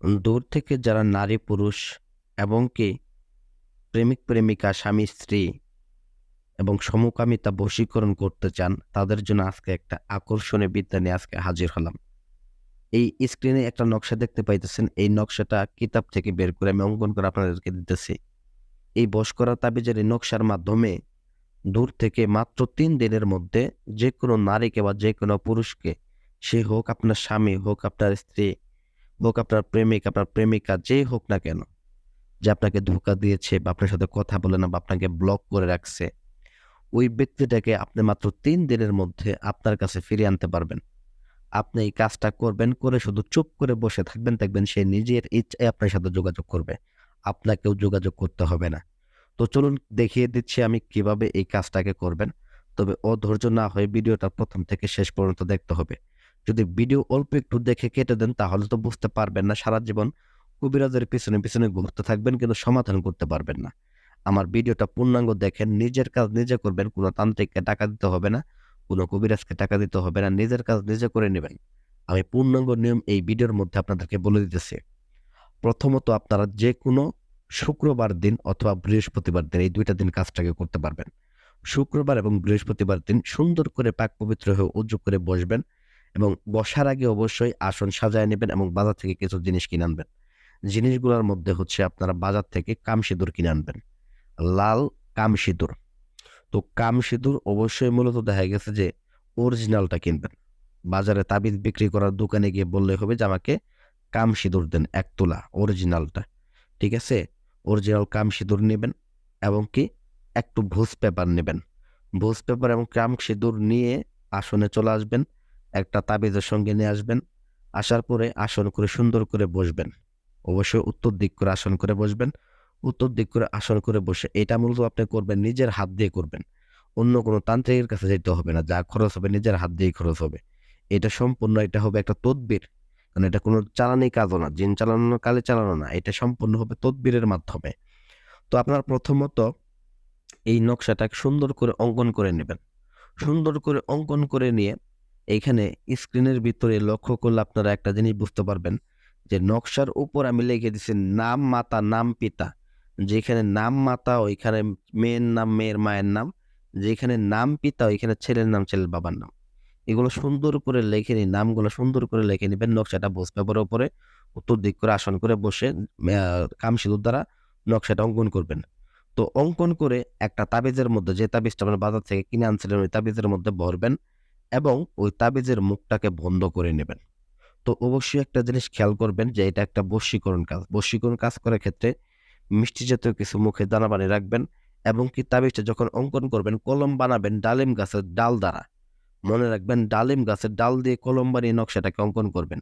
দূর থেকে যারা নারী পুরুষ এবং কি প্রেমিক প্রেমিকা, স্বামী, স্ত্রী এবং সমকামিতা বশীকরণ করতে চান, তাদের জন্য আজকে একটা আকর্ষণীয় বিদ্যা নিয়ে আজকে হাজির হলাম। এই স্ক্রিনে একটা নকশা দেখতে পাইতেছেন। এই নকশাটা কিতাব থেকে বের করে আমি অঙ্কন করে আপনাদেরকে দিতেছি। এই বশ করা তাবিজের এই নকশার মাধ্যমে দূর থেকে মাত্র তিন দিনের মধ্যে যে কোনো নারীকে বা যে কোনো পুরুষকে সে হোক আপনার স্বামী হোক আপনার স্ত্রী হোক আপনার প্রেমিক, আপনার প্রেমিকা যেই হোক না কেন, যে আপনাকে ধোকা দিয়েছে বা আপনার সাথে কথা বলে না বা আপনাকে ব্লক করে রাখছে, ওই ব্যক্তিটাকে আপনি মাত্র তিন দিনের মধ্যে আপনার কাছে ফিরিয়ে আনতে পারবেন। আপনি এই কাজটা করবেন, করে শুধু চুপ করে বসে থাকবেন, দেখবেন সে নিজের ইচ্ছায় আপনার সাথে যোগাযোগ করবে। আপনাকেও যোগাযোগ করতে হবে না। তো চলুন দেখিয়ে দিচ্ছি আমি কীভাবে এই কাজটাকে করবেন। তবে অধৈর্য না হয়ে ভিডিওটা প্রথম থেকে শেষ পর্যন্ত দেখতে হবে। যদি ভিডিও অল্প একটু দেখে কেটে দেন, তাহলে তো বুঝতে পারবেন না, সারা জীবন কবিরাজের পিছনে পিছনে ঘুরতে থাকবেন, কিন্তু সমাধান করতে পারবেন না। আমার ভিডিওটা পূর্ণাঙ্গ দেখেন, নিজের কাজ নিজে করবেন, কোনো তান্ত্রিককে টাকা দিতে হবে না, কোনো কবিরাজকে টাকা দিতে হবে না, নিজের কাজ নিজে করে নেবেন। আমি পূর্ণাঙ্গ নিয়ম এই ভিডিওর মধ্যে আপনাদেরকে বলে দিতেছি। প্রথমত আপনারা যে কোনো শুক্রবার দিন অথবা বৃহস্পতিবার দিন এই দুইটা দিন কাজটাকে করতে পারবেন। শুক্রবার এবং বৃহস্পতিবার দিন সুন্দর করে পাক পবিত্র হয়ে উজ্জু করে বসবেন এবং বসার আগে অবশ্যই আসন সাজায় নেবেন এবং বাজার থেকে কিছু জিনিস কিনে আনবেন। জিনিসগুলোর মধ্যে হচ্ছে আপনারা বাজার থেকে কাম সিঁদুর কিনে আনবেন। লাল কাম সিঁদুর। তো কাম সিঁদুর অবশ্যই মূলত দেখা গেছে যে অরিজিনালটা কিনবেন। বাজারে তাবিজ বিক্রি করার দোকানে গিয়ে বললে হবে যে আমাকে কাম সিঁদুর দেন এক তোলা অরিজিনালটা। ঠিক আছে? অরিজিনাল কাম সিঁদুর নেবেন এবং কি একটু ভোজ পেপার নেবেন। ভোজ পেপার এবং কাম সিঁদুর নিয়ে আসনে চলে আসবেন। একটা তাবিজের সঙ্গে নিয়ে আসবেন। আসার পরে আসন করে সুন্দর করে বসবেন। অবশ্যই উত্তর দিক করে আসন করে বসবেন। উত্তর দিক করে আসন করে বসে এটা মূলত আপনি করবেন, নিজের হাত দিয়ে করবেন। অন্য কোনো তান্ত্রিকের কাছে যেতে হবে না, যা খরচ হবে নিজের হাত দিয়েই খরচ হবে। এটা সম্পূর্ণ, এটা হবে একটা তদবির। কারণ এটা কোনো চালানি কাজও না, জিন চালানো, কালে চালানো না, এটা সম্পূর্ণ হবে তদবিরের মাধ্যমে। তো আপনার প্রথমত এই নকশাটাকে সুন্দর করে অঙ্কন করে নেবেন। সুন্দর করে অঙ্কন করে নিয়ে এইখানে স্ক্রিনের ভিতরে লক্ষ্য করলে আপনারা একটা জিনিস বুঝতে পারবেন যে নকশার উপর আমি লিখে দিচ্ছি নাম মাতা, নাম পিতা। যেখানে নাম মাতা, ওইখানে মেয়ের নাম, মেয়ের মায়ের নাম। যেখানে নাম পিতা, ওইখানে ছেলের নাম, ছেলের বাবার নাম। এগুলো সুন্দর করে লিখে নিন, নামগুলো সুন্দর করে লিখে নেবেন, নকশাটা বোস পেপারের উপরে উত্তর দিক করে আসন করে বসে কামশিলুর দ্বারা নকশাটা অঙ্কন করবেন। তো অঙ্কন করে একটা তাবিজের মধ্যে যে তাবিজটা আপনার বাজার থেকে কিনে আনছিলেন, ওই তাবিজের মধ্যে ভরবেন। এবং ওই তাবিজের মুখটাকে বন্ধ করে নেবেন। তো অবশ্যই একটা জিনিস খেয়াল করবেন যে এটা একটা বশীকরণ কাজ। বশীকরণ কাজ করার ক্ষেত্রে মিষ্টি জাতীয় কিছু মুখে দানা বানিয়ে রাখবেন এবং কি তাবিজটা যখন অঙ্কন করবেন, কলম বানাবেন ডালিম গাছের ডাল দ্বারা। মনে রাখবেন ডালিম গাছের ডাল দিয়ে কলম বানিয়ে নকশাটাকে অঙ্কন করবেন।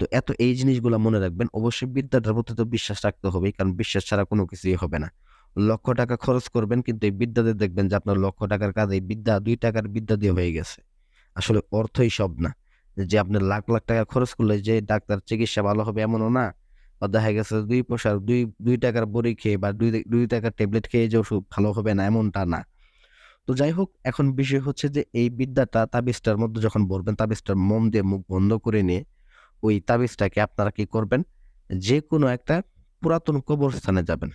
তো এত এই জিনিসগুলো মনে রাখবেন। অবশ্যই বিদ্যাটার প্রতি তো বিশ্বাস রাখতে হবে কারণ বিশ্বাস ছাড়া কোনো কিছুই হবে না। লক্ষ টাকা খরচ করবেন, কিন্তু এই বিদ্যাতে দেখবেন যে আপনার লক্ষ টাকার কাজ এই বিদ্যা, দুই টাকার বিদ্যা দিয়ে হয়ে গেছে। আসলে অর্থই সব না। যে আপনি লাখ লাখ টাকা খরচ করলে যে ডাক্তার চিকিৎসা ভালো হবে এমনও না। বা দেখা গেছে দুই পয়সার দুই দুই টাকার বড়ি খেয়ে বা দুই দুই টাকার ট্যাবলেট খেয়ে যে ওষুধ ভালো হবে না, এমনটা না। তো যাই হোক, এখন বিষয় হচ্ছে যে এই বিদ্যাটা তাবিজটার মধ্যে যখন বলবেন তাবিজটার মন দিয়ে মুখ বন্ধ করে নিয়ে ওই তাবিজটাকে আপনারা কি করবেন? যে কোনো একটা পুরাতন কবরস্থানে যাবেন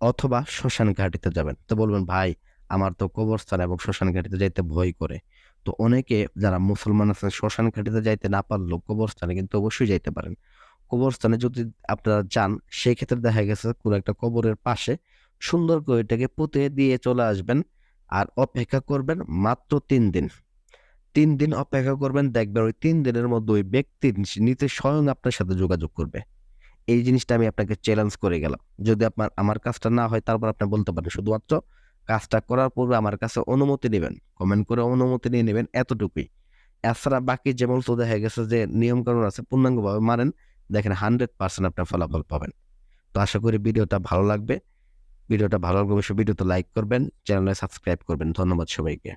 অথবা শ্মশান ঘাটিতে যাবেন। তো বলবেন, ভাই, আমার তো কবরস্থান এবং শ্মশান ঘাটিতে যাইতে ভয় করে। তো অনেকে যারা মুসলমান আছেন শ্মশান ঘাটিতে যাইতে না পারলেও কবরস্থানে কিন্তু অবশ্যই যাইতে পারেন। কবরস্থানে যদি আপনারা যান সেই ক্ষেত্রে দেখা গেছে কোনো একটা কবরের পাশে সুন্দর করে এটাকে পুঁতে দিয়ে চলে আসবেন আর অপেক্ষা করবেন মাত্র তিন দিন। তিন দিন অপেক্ষা করবেন, দেখবেন ওই তিন দিনের মধ্যে ওই ব্যক্তি নিতে স্বয়ং আপনার সাথে যোগাযোগ করবে। এই জিনিসটা আমি আপনাকে চ্যালেঞ্জ করে গেলাম। যদি আপনার, আমার কাজটা না হয়, তারপর আপনি বলতে পারেন শুধুমাত্র কাজটা করার পূর্বে আমার কাছে অনুমতি নেবেন। কমেন্ট করে অনুমতি নিয়ে নেবেন এতটুকুই। এছাড়া বাকি যেমন তো দেখা গেছে যে নিয়মকানুন আছে পূর্ণাঙ্গভাবে মারেন দেখেন হান্ড্রেড পার্সেন্ট আপনার ফলাফল পাবেন। তো আশা করি ভিডিওটা ভালো লাগবে। ভিডিওটা ভালো লাগবে অবশ্যই ভিডিওতে লাইক করবেন চ্যানেলে সাবস্ক্রাইব করবেন। ধন্যবাদ সবাইকে।